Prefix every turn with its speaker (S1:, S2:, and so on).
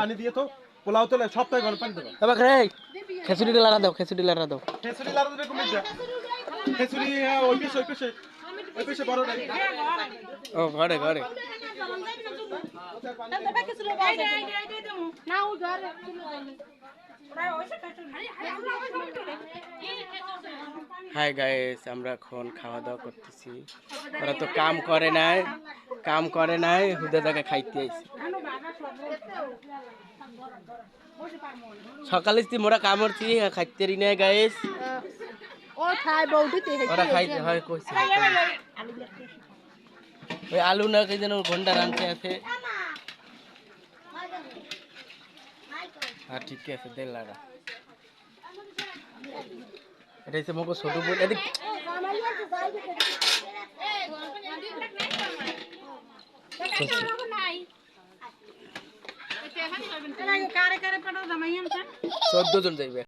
S1: পানি দিয়ে তো পোলাও তো সপ্তাহে গরম পানি দেবো
S2: এবার রে দাও খেসুড়ি লাড়া দাও
S1: খেসুরি লাড়া দেবে কমে যা খেসুরি হ্যাঁ ওই পেশে ওই পেশে। ওই পেশে বড়
S2: ও ঘরে ঘরে। হাই গাইস আমরা এখন খাওয়া দাওয়া করতেছি ওরা তো কাম করে নাই কাম করে নাই হুদা জায়গা খাইতে আইছে সকালে যদি মোরা কাম করছি খাইতে রি নাই গাইস
S3: ও খাই বৌদিতে
S2: ওরা খাইতে হয় কইছে ওই আলু না কে যেন ঘণ্টা রাঁধতে আছে হ্যাঁ ঠিক আছে দেড় লাগা এটা হচ্ছে মগো ছোট বোন। এদিক
S3: কারে কারে পাঠাও জামাই
S2: চোদ্দ জন যাইবে।